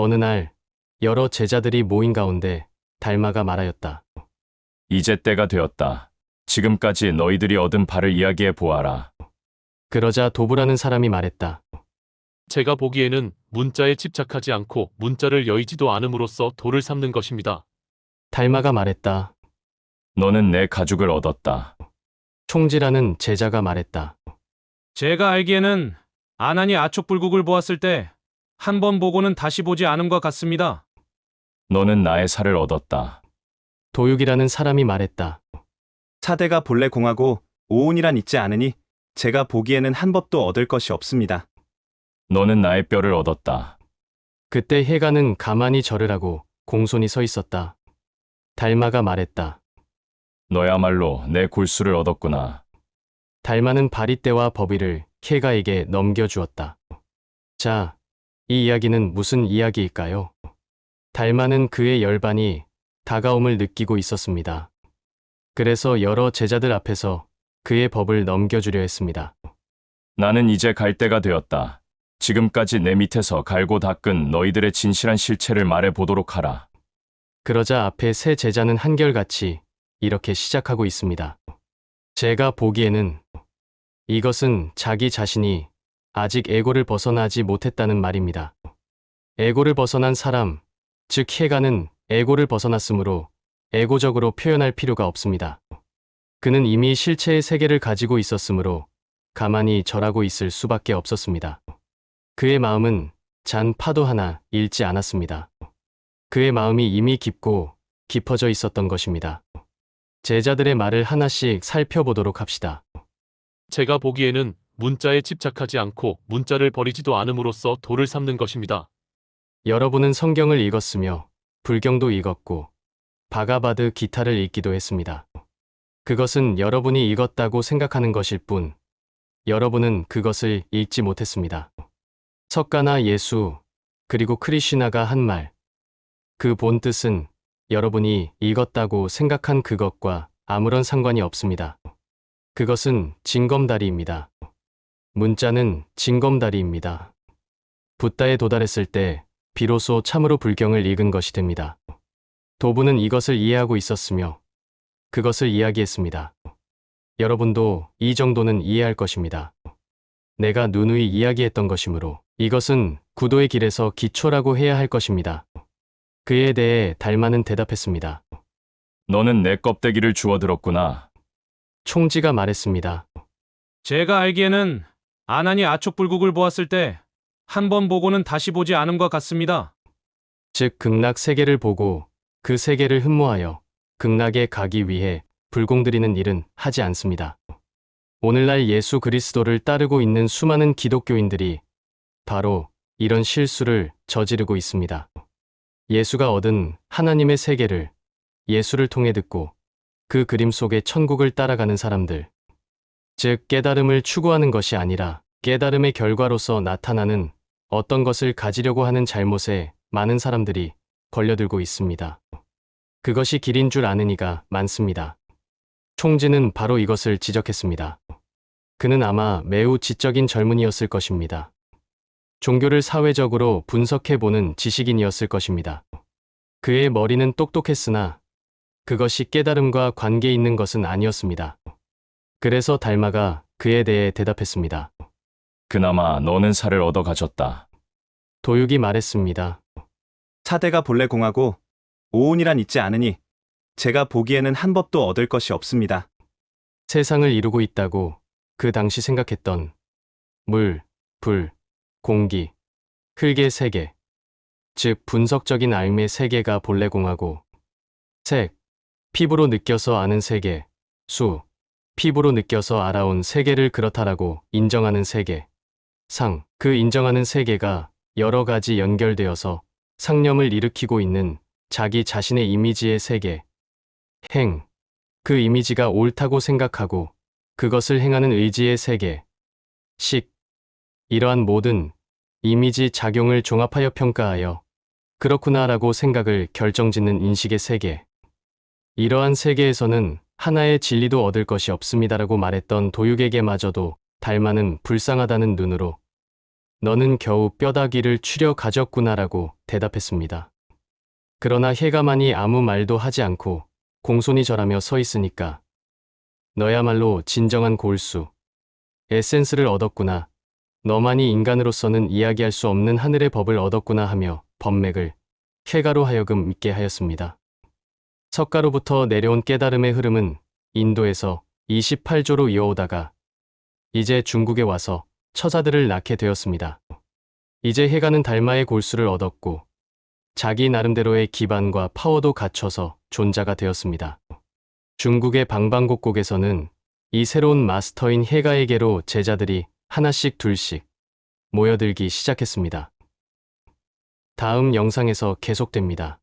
어느 날 여러 제자들이 모인 가운데 달마가 말하였다. 이제 때가 되었다. 지금까지 너희들이 얻은 바를 이야기해 보아라. 그러자 도부라는 사람이 말했다. 제가 보기에는 문자에 집착하지 않고 문자를 여의지도 않음으로써 도를 삼는 것입니다. 달마가 말했다. 너는 내 가죽을 얻었다. 총지라는 제자가 말했다. 제가 알기에는 아나니 아촉불국을 보았을 때 한 번 보고는 다시 보지 않음과 같습니다. 너는 나의 살을 얻었다. 도육이라는 사람이 말했다. 사대가 본래 공하고 오온이란 있지 않으니 제가 보기에는 한 법도 얻을 것이 없습니다. 너는 나의 뼈를 얻었다. 그때 해가는 가만히 절을 하고 공손히 서 있었다. 달마가 말했다. 너야말로 내 골수를 얻었구나. 달마는 바리떼와 버비를 해가에게 넘겨주었다. 자, 이 이야기는 무슨 이야기일까요? 달마는 그의 열반이 다가옴을 느끼고 있었습니다. 그래서 여러 제자들 앞에서 그의 법을 넘겨주려 했습니다. 나는 이제 갈 때가 되었다. 지금까지 내 밑에서 갈고 닦은 너희들의 진실한 실체를 말해 보도록 하라. 그러자 앞에 세 제자는 한결같이 이렇게 시작하고 있습니다. 제가 보기에는 이것은 자기 자신이 아직 에고를 벗어나지 못했다는 말입니다. 에고를 벗어난 사람, 즉 해가는 에고를 벗어났으므로 에고적으로 표현할 필요가 없습니다. 그는 이미 실체의 세계를 가지고 있었으므로 가만히 절하고 있을 수밖에 없었습니다. 그의 마음은 잔 파도 하나 잃지 않았습니다. 그의 마음이 이미 깊고 깊어져 있었던 것입니다. 제자들의 말을 하나씩 살펴보도록 합시다. 제가 보기에는 문자에 집착하지 않고 문자를 버리지도 않음으로써 도를 삼는 것입니다. 여러분은 성경을 읽었으며 불경도 읽었고 바가바드 기타를 읽기도 했습니다. 그것은 여러분이 읽었다고 생각하는 것일 뿐 여러분은 그것을 읽지 못했습니다. 석가나 예수 그리고 크리시나가 한 말, 그 본 뜻은 여러분이 읽었다고 생각한 그것과 아무런 상관이 없습니다. 그것은 징검다리입니다. 문자는 징검다리입니다. 붓다에 도달했을 때 비로소 참으로 불경을 읽은 것이 됩니다. 도부는 이것을 이해하고 있었으며 그것을 이야기했습니다. 여러분도 이 정도는 이해할 것입니다. 내가 누누이 이야기했던 것이므로 이것은 구도의 길에서 기초라고 해야 할 것입니다. 그에 대해 달마는 대답했습니다. 너는 내 껍데기를 주워들었구나. 총지가 말했습니다. 제가 알기에는 아나니 아촉불국을 보았을 때 한 번 보고는 다시 보지 않음과 같습니다. 즉 극락 세계를 보고 그 세계를 흠모하여 극락에 가기 위해 불공들이는 일은 하지 않습니다. 오늘날 예수 그리스도를 따르고 있는 수많은 기독교인들이 바로 이런 실수를 저지르고 있습니다. 예수가 얻은 하나님의 세계를 예수를 통해 듣고 그 그림 속의 천국을 따라가는 사람들. 즉, 깨달음을 추구하는 것이 아니라 깨달음의 결과로서 나타나는 어떤 것을 가지려고 하는 잘못에 많은 사람들이 걸려들고 있습니다. 그것이 길인 줄 아는 이가 많습니다. 총지는 바로 이것을 지적했습니다. 그는 아마 매우 지적인 젊은이였을 것입니다. 종교를 사회적으로 분석해보는 지식인이었을 것입니다. 그의 머리는 똑똑했으나 그것이 깨달음과 관계 있는 것은 아니었습니다. 그래서 달마가 그에 대해 대답했습니다. 그나마 너는 살을 얻어 가졌다. 도육이 말했습니다. 사대가 본래 공하고 오온이란 있지 않으니 제가 보기에는 한 법도 얻을 것이 없습니다. 세상을 이루고 있다고 그 당시 생각했던 물, 불, 공기, 흙의 세계, 즉 분석적인 알의 세계가 본래 공하고 색, 피부로 느껴서 아는 세계, 수, 피부로 느껴서 알아온 세계를 그렇다라고 인정하는 세계, 상, 그 인정하는 세계가 여러 가지 연결되어서 상념을 일으키고 있는 자기 자신의 이미지의 세계, 행, 그 이미지가 옳다고 생각하고 그것을 행하는 의지의 세계, 식, 이러한 모든 이미지 작용을 종합하여 평가하여 그렇구나라고 생각을 결정짓는 인식의 세계. 이러한 세계에서는 하나의 진리도 얻을 것이 없습니다라고 말했던 도육에게마저도 달마는 불쌍하다는 눈으로 너는 겨우 뼈다귀를 추려 가졌구나라고 대답했습니다. 그러나 해가만이 아무 말도 하지 않고 공손히 절하며 서 있으니까 너야말로 진정한 골수. 에센스를 얻었구나. 너만이 인간으로서는 이야기할 수 없는 하늘의 법을 얻었구나 하며 법맥을 해가로 하여금 믿게 하였습니다. 석가로부터 내려온 깨달음의 흐름은 인도에서 28조로 이어오다가 이제 중국에 와서 처자들을 낳게 되었습니다. 이제 해가는 달마의 골수를 얻었고 자기 나름대로의 기반과 파워도 갖춰서 존자가 되었습니다. 중국의 방방곡곡에서는 이 새로운 마스터인 해가에게로 제자들이 하나씩 둘씩 모여들기 시작했습니다. 다음 영상에서 계속됩니다.